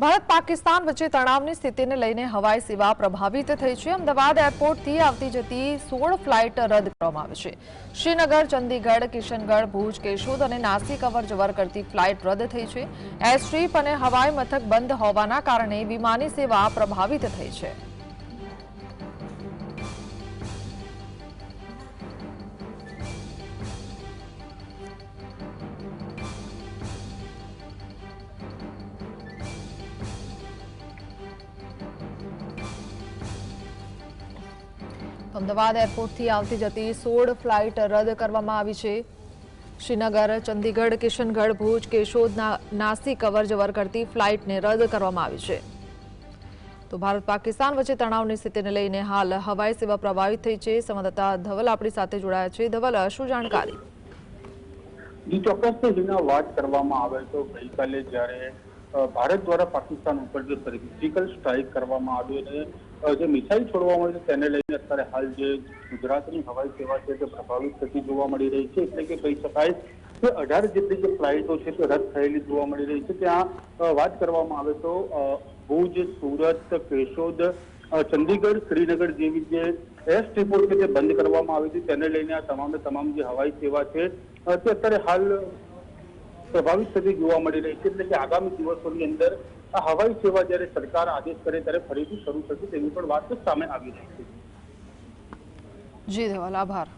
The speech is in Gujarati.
ભારત પાકિસ્તાન વચ્ચે તણાવની સ્થિતિને લઈને હવાઈ સેવા પ્રભાવિત થઈ છે. અમદાવાદ એરપોર્ટથી આવતી જતી સોળ ફ્લાઇટ રદ કરવામાં આવી છે. શ્રીનગર, ચંદીગઢ, કિશનગઢ, ભુજ, કેશોદ અને નાસિક અવર જવર કરતી ફ્લાઇટ રદ થઈ છે. એરસ્ટ્રીપ અને હવાઈ મથક બંધ હોવાના કારણે વિમાની સેવા પ્રભાવિત થઈ છે. અમદાવાદ એરપોર્ટથી આવતી જતી સોળ ફ્લાઇટ રદ કરવામાં આવી છે. શ્રીનગર, ચંદીગઢ, કિશનગઢ, ભુજ, કેશોદ નાસિક અવર જવર કરતી ફ્લાઇટને રદ કરવામાં આવી છે. તો ભારત પાકિસ્તાન વચ્ચે તણાવની સ્થિતિને લઈને હાલ હવાઈ સેવા પ્રભાવિત થઈ છે. સંવાદદાતા ધવલ આપણી સાથે જોડાયા છે. ધવલ, શું જાણકારી? ચોક્કસ જેના વાત કરવામાં આવે તો ગઈકાલે જ્યારે ભારત દ્વારા પાકિસ્તાન ઉપર જે સર્જિકલ સ્ટ્રાઇક કરવામાં આવ્યો અને જે મિસાઇલ છોડવામાં છે તેને લઈને અત્યારે હાલ જે ગુજરાતની હવાઈ સેવા છે તે પ્રભાવિત થતી જોવા મળી રહી છે. એટલે કે કહી શકાય કે અઢાર જેટલી જે ફ્લાઇટો છે તે રદ થયેલી જોવા મળી રહી છે. ત્યાં વાત કરવામાં આવે તો ભુજ, સુરત, કેશોદ ચંદીગઢ, શ્રીનગર જેવી જે એર સ્ટ્રીપો છે તે બંધ કરવામાં આવી હતી. તેને લઈને આ તમામે તમામ જે હવાઈ સેવા છે તે અત્યારે હાલ પ્રભાવિત થતી જોવા મળી રહી છે. એટલે કે આગામી દિવસોની અંદર આ હવાઈ સેવા જ્યારે સરકાર આદેશ કરે ત્યારે ફરીથી શરૂ થશે તેવી પણ વાત સામે આવી રહી છે. જી, ધવલ. આભાર.